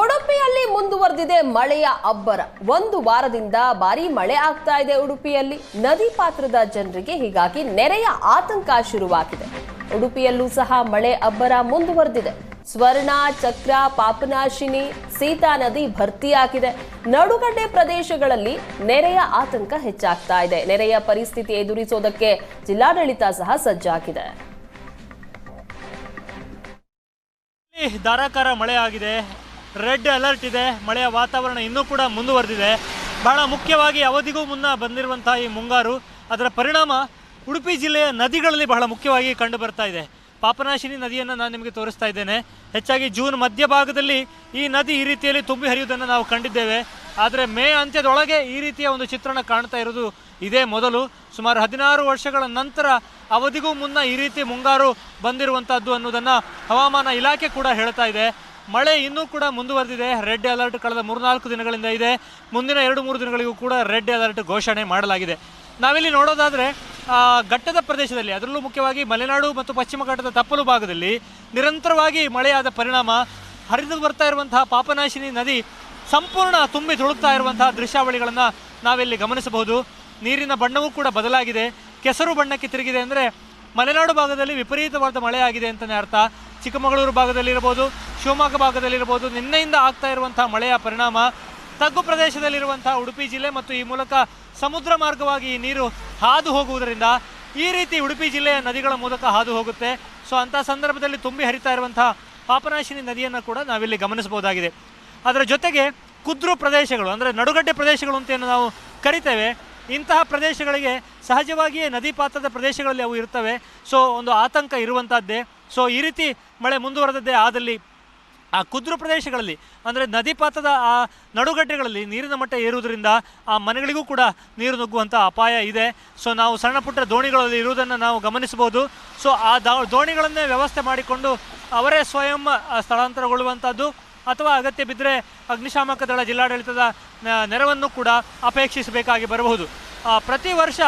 ಉಡುಪಿಯಲ್ಲಿ ಮುಂದುವರೆದಿದೆ ಮಳೆಯ ಅಬ್ಬರ. ಒಂದು ವಾರದಿಂದ ಭಾರಿ ಮಳೆ ಆಗ್ತಾ ಇದೆ ಉಡುಪಿಯಲ್ಲಿ. ನದಿ ಪಾತ್ರದ ಜನರಿಗೆ ಹೀಗಾಗಿ ನೆರೆಯ ಆತಂಕ ಶುರುವಾಗಿದೆ. ಉಡುಪಿಯಲ್ಲೂ ಸಹ ಮಳೆ ಅಬ್ಬರ ಮುಂದುವರೆದಿದೆ. ಸ್ವರ್ಣ, ಚಕ್ರ, ಪಾಪನಾಶಿನಿ, ಸೀತಾ ನದಿ ಭರ್ತಿಯಾಗಿದೆ. ನಡುಗಡ್ಡೆ ಪ್ರದೇಶಗಳಲ್ಲಿ ನೆರೆಯ ಆತಂಕ ಹೆಚ್ಚಾಗ್ತಾ ಇದೆ. ನೆರೆಯ ಪರಿಸ್ಥಿತಿ ಎದುರಿಸೋದಕ್ಕೆ ಜಿಲ್ಲಾಡಳಿತ ಸಹ ಸಜ್ಜಾಗಿದೆ. ಧಾರಾಕಾರ ಮಳೆ ಆಗಿದೆ. ರೆಡ್ ಅಲರ್ಟ್ ಇದೆ, ಮಳೆಯ ವಾತಾವರಣ ಇನ್ನೂ ಕೂಡ ಮುಂದುವರೆದಿದೆ. ಬಹಳ ಮುಖ್ಯವಾಗಿ ಅವಧಿಗೂ ಮುನ್ನ ಬಂದಿರುವಂತಹ ಈ ಮುಂಗಾರು, ಅದರ ಪರಿಣಾಮ ಉಡುಪಿ ಜಿಲ್ಲೆಯ ನದಿಗಳಲ್ಲಿ ಬಹಳ ಮುಖ್ಯವಾಗಿ ಕಂಡು ಬರ್ತಾ ಇದೆ. ಪಾಪನಾಶಿನಿ ನದಿಯನ್ನು ನಾನು ನಿಮಗೆ ತೋರಿಸ್ತಾ ಇದ್ದೇನೆ. ಹೆಚ್ಚಾಗಿ ಜೂನ್ ಮಧ್ಯಭಾಗದಲ್ಲಿ ಈ ನದಿ ಈ ರೀತಿಯಲ್ಲಿ ತುಂಬಿ ಹರಿಯುವುದನ್ನು ನಾವು ಕಂಡಿದ್ದೇವೆ. ಆದರೆ ಮೇ ಅಂತ್ಯದೊಳಗೆ ಈ ರೀತಿಯ ಒಂದು ಚಿತ್ರಣ ಕಾಣ್ತಾ ಇರೋದು ಇದೇ ಮೊದಲು. ಸುಮಾರು ಹದಿನಾರು ವರ್ಷಗಳ ನಂತರ ಅವಧಿಗೂ ಮುನ್ನ ಈ ರೀತಿ ಮುಂಗಾರು ಬಂದಿರುವಂಥದ್ದು ಅನ್ನೋದನ್ನು ಹವಾಮಾನ ಇಲಾಖೆ ಕೂಡ ಹೇಳ್ತಾ ಇದೆ. ಮಳೆ ಇನ್ನೂ ಕೂಡ ಮುಂದುವರೆದಿದೆ. ರೆಡ್ ಅಲರ್ಟ್ ಕಳೆದ ಮೂರ್ನಾಲ್ಕು ದಿನಗಳಿಂದ ಇದೆ. ಮುಂದಿನ ಎರಡು ಮೂರು ದಿನಗಳಿಗೂ ಕೂಡ ರೆಡ್ ಅಲರ್ಟ್ ಘೋಷಣೆ ಮಾಡಲಾಗಿದೆ. ನಾವಿಲ್ಲಿ ನೋಡೋದಾದರೆ ಘಟ್ಟದ ಪ್ರದೇಶದಲ್ಲಿ, ಅದರಲ್ಲೂ ಮುಖ್ಯವಾಗಿ ಮಲೆನಾಡು ಮತ್ತು ಪಶ್ಚಿಮ ಘಟ್ಟದ ತಪ್ಪಲು ಭಾಗದಲ್ಲಿ ನಿರಂತರವಾಗಿ ಮಳೆಯಾದ ಪರಿಣಾಮ ಹರಿದು ಬರ್ತಾ ಇರುವಂತಹ ಪಾಪನಾಶಿನಿ ನದಿ ಸಂಪೂರ್ಣ ತುಂಬಿ ತುಳುಕ್ತಾ ಇರುವಂತಹ ದೃಶ್ಯಾವಳಿಗಳನ್ನು ನಾವಿಲ್ಲಿ ಗಮನಿಸಬಹುದು. ನೀರಿನ ಬಣ್ಣವೂ ಕೂಡ ಬದಲಾಗಿದೆ. ಕೆಸರು ಬಣ್ಣಕ್ಕೆ ತಿರುಗಿದೆ ಅಂದರೆ ಮಲೆನಾಡು ಭಾಗದಲ್ಲಿ ವಿಪರೀತವಾದ ಮಳೆಯಾಗಿದೆ ಅಂತಲೇ ಅರ್ಥ. ಚಿಕ್ಕಮಗಳೂರು ಭಾಗದಲ್ಲಿರ್ಬೋದು ಶಿವಮೊಗ್ಗ ಭಾಗದಲ್ಲಿರ್ಬೋದು ನಿನ್ನೆಯಿಂದ ಆಗ್ತಾ ಇರುವಂತಹ ಮಳೆಯ ಪರಿಣಾಮ, ತಗ್ಗು ಪ್ರದೇಶದಲ್ಲಿರುವಂತಹ ಉಡುಪಿ ಜಿಲ್ಲೆ ಮತ್ತು ಈ ಮೂಲಕ ಸಮುದ್ರ ಮಾರ್ಗವಾಗಿ ಈ ನೀರು ಹಾದು ಹೋಗುವುದರಿಂದ ಈ ರೀತಿ ಉಡುಪಿ ಜಿಲ್ಲೆಯ ನದಿಗಳ ಮೂಲಕ ಹಾದು ಹೋಗುತ್ತೆ. ಸೊ ಅಂಥ ಸಂದರ್ಭದಲ್ಲಿ ತುಂಬಿ ಹರಿತಾ ಇರುವಂತಹ ಪಾಪನಾಶಿನಿ ನದಿಯನ್ನು ಕೂಡ ನಾವಿಲ್ಲಿ ಗಮನಿಸಬಹುದಾಗಿದೆ. ಅದರ ಜೊತೆಗೆ ಕುದ್ರು ಪ್ರದೇಶಗಳು, ಅಂದರೆ ನಡುಗಡ್ಡೆ ಪ್ರದೇಶಗಳು ಅಂತ ಏನು ನಾವು ಕರಿತೇವೆ, ಇಂತಹ ಪ್ರದೇಶಗಳಿಗೆ ಸಹಜವಾಗಿಯೇ ನದಿ ಪಾತ್ರದ ಪ್ರದೇಶಗಳಲ್ಲಿ ಅವು ಇರ್ತವೆ. ಸೊ ಒಂದು ಆತಂಕ ಇರುವಂಥದ್ದೇ ಸೊ ಈ ರೀತಿ ಮಳೆ ಮುಂದುವರೆದದ್ದೇ ಆದಲ್ಲಿ ಆ ಕುದ್ರು ಪ್ರದೇಶಗಳಲ್ಲಿ, ಅಂದರೆ ನದಿ ಪಾತ್ರದ ಆ ನಡುಗಡ್ಡೆಗಳಲ್ಲಿ ನೀರಿನ ಮಟ್ಟ ಏರುವುದರಿಂದ ಆ ಮನೆಗಳಿಗೂ ಕೂಡ ನೀರು ನುಗ್ಗುವಂಥ ಅಪಾಯ ಇದೆ. ಸೊ ನಾವು ಸಣ್ಣ ಪುಟ್ಟ ದೋಣಿಗಳಲ್ಲಿ ಇರುವುದನ್ನು ನಾವು ಗಮನಿಸಬಹುದು. ಸೊ ಆ ದೋಣಿಗಳನ್ನೇ ವ್ಯವಸ್ಥೆ ಮಾಡಿಕೊಂಡು ಅವರೇ ಸ್ವಯಂ ಸ್ಥಳಾಂತರಗೊಳ್ಳುವಂಥದ್ದು ಅಥವಾ ಅಗತ್ಯ ಬಿದ್ದರೆ ಅಗ್ನಿಶಾಮಕ ದಳ ಜಿಲ್ಲಾಡಳಿತದ ನೆರವನ್ನು ಕೂಡ ಅಪೇಕ್ಷಿಸಬೇಕಾಗಿ ಬರಬಹುದು. ಪ್ರತಿ ವರ್ಷ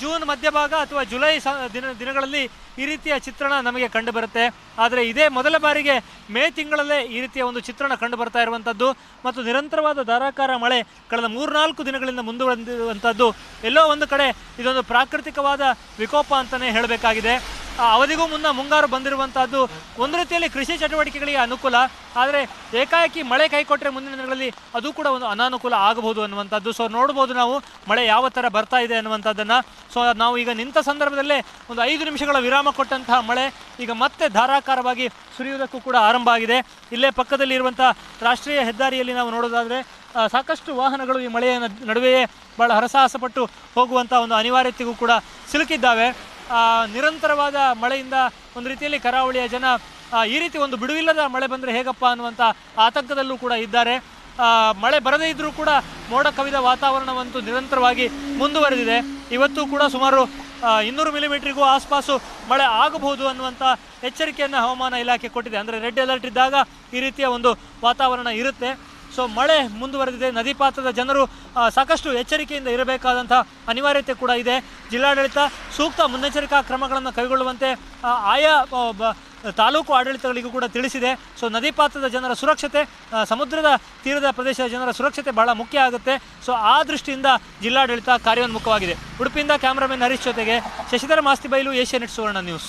ಜೂನ್ ಮಧ್ಯಭಾಗ ಅಥವಾ ಜುಲೈ ದಿನ, ದಿನಗಳಲ್ಲಿ ಈ ರೀತಿಯ ಚಿತ್ರಣ ನಮಗೆ ಕಂಡು ಬರುತ್ತೆ. ಆದರೆ ಇದೇ ಮೊದಲ ಬಾರಿಗೆ ಮೇ ತಿಂಗಳಲ್ಲೇ ಈ ರೀತಿಯ ಒಂದು ಚಿತ್ರಣ ಕಂಡು ಬರ್ತಾ ಇರುವಂಥದ್ದು. ಮತ್ತು ನಿರಂತರವಾದ ಧಾರಾಕಾರ ಮಳೆ ಕಳೆದ ಮೂರ್ನಾಲ್ಕು ದಿನಗಳಿಂದ ಮುಂದುವರೆದಿರುವಂಥದ್ದು. ಎಲ್ಲೋ ಒಂದು ಕಡೆ ಇದೊಂದು ಪ್ರಾಕೃತಿಕವಾದ ವಿಕೋಪ ಅಂತಲೇ ಹೇಳಬೇಕಾಗಿದೆ. ಅವಧಿಗೂ ಮುನ್ನ ಮುಂಗಾರು ಬಂದಿರುವಂತಹದ್ದು ಒಂದು ರೀತಿಯಲ್ಲಿ ಕೃಷಿ ಚಟುವಟಿಕೆಗಳಿಗೆ ಅನುಕೂಲ. ಆದರೆ ಏಕಾಏಕಿ ಮಳೆ ಕೈಕೊಟ್ಟರೆ ಮುಂದಿನ ದಿನಗಳಲ್ಲಿ ಅದು ಕೂಡ ಒಂದು ಅನಾನುಕೂಲ ಆಗಬಹುದು ಅನ್ನುವಂಥದ್ದು. ಸೊ ನೋಡ್ಬೋದು ನಾವು ಮಳೆ ಯಾವ ಥರ ಬರ್ತಾ ಇದೆ ಅನ್ನುವಂಥದ್ದನ್ನು. ಸೊ ನಾವು ಈಗ ನಿಂತ ಸಂದರ್ಭದಲ್ಲೇ ಒಂದು ಐದು ನಿಮಿಷಗಳ ವಿರಾಮ ಕೊಟ್ಟಂತಹ ಮಳೆ ಈಗ ಮತ್ತೆ ಧಾರಾಕಾರವಾಗಿ ಸುರಿಯುವುದಕ್ಕೂ ಕೂಡ ಆರಂಭ ಆಗಿದೆ. ಇಲ್ಲೇ ಪಕ್ಕದಲ್ಲಿ ಇರುವಂಥ ರಾಷ್ಟ್ರೀಯ ಹೆದ್ದಾರಿಯಲ್ಲಿ ನಾವು ನೋಡೋದಾದರೆ ಸಾಕಷ್ಟು ವಾಹನಗಳು ಈ ಮಳೆಯ ನಡ್- ನಡುವೆಯೇ ಭಾಳ ಹರಸಾಹಸಪಟ್ಟು ಹೋಗುವಂಥ ಒಂದು ಅನಿವಾರ್ಯತೆಗೂ ಕೂಡ ಸಿಲುಕಿದ್ದಾವೆ. ನಿರಂತರವಾದ ಮಳೆಯಿಂದ ಒಂದು ರೀತಿಯಲ್ಲಿ ಕರಾವಳಿಯ ಜನ ಈ ರೀತಿ ಒಂದು ಬಿಡುವಿಲ್ಲದ ಮಳೆ ಬಂದರೆ ಹೇಗಪ್ಪ ಅನ್ನುವಂಥ ಆತಂಕದಲ್ಲೂ ಕೂಡ ಇದ್ದಾರೆ. ಮಳೆ ಬರದೇ ಇದ್ದರೂ ಕೂಡ ಮೋಡ ಕವಿದ ವಾತಾವರಣವಂತೂ ನಿರಂತರವಾಗಿ ಮುಂದುವರೆದಿದೆ. ಇವತ್ತು ಕೂಡ ಸುಮಾರು ಇನ್ನೂರು ಮಿಲಿಮೀಟ್ರಿಗೂ ಆಸ್ಪಾಸು ಮಳೆ ಆಗಬಹುದು ಅನ್ನುವಂಥ ಎಚ್ಚರಿಕೆಯನ್ನು ಹವಾಮಾನ ಇಲಾಖೆ ಕೊಟ್ಟಿದೆ. ಅಂದರೆ ರೆಡ್ ಅಲರ್ಟ್ ಇದ್ದಾಗ ಈ ರೀತಿಯ ಒಂದು ವಾತಾವರಣ ಇರುತ್ತೆ. ಸೊ ಮಳೆ ಮುಂದುವರೆದಿದೆ. ನದಿ ಪಾತ್ರದ ಜನರು ಸಾಕಷ್ಟು ಎಚ್ಚರಿಕೆಯಿಂದ ಇರಬೇಕಾದಂಥ ಅನಿವಾರ್ಯತೆ ಕೂಡ ಇದೆ. ಜಿಲ್ಲಾಡಳಿತ ಸೂಕ್ತ ಮುನ್ನೆಚ್ಚರಿಕಾ ಕ್ರಮಗಳನ್ನು ಕೈಗೊಳ್ಳುವಂತೆ ಆಯಾ ತಾಲೂಕು ಆಡಳಿತಗಳಿಗೂ ಕೂಡ ತಿಳಿಸಿದೆ. ಸೊ ನದಿ ಪಾತ್ರದ ಜನರ ಸುರಕ್ಷತೆ ಸಮುದ್ರದ ತೀರದ ಪ್ರದೇಶದ ಜನರ ಸುರಕ್ಷತೆ ಬಹಳ ಮುಖ್ಯ ಆಗುತ್ತೆ. ಸೊ ಆ ದೃಷ್ಟಿಯಿಂದ ಜಿಲ್ಲಾಡಳಿತ ಕಾರ್ಯೋನ್ಮುಖವಾಗಿದೆ. ಉಡುಪಿಯಿಂದ ಕ್ಯಾಮ್ರಾಮನ್ ಹರೀಶ್ ಜೊತೆಗೆ ಶಶಿಧರ ಮಾಸ್ತಿ ಬೈಲು ಏಷ್ಯಾನೆಟ್ ಸುವರ್ಣ ನ್ಯೂಸ್.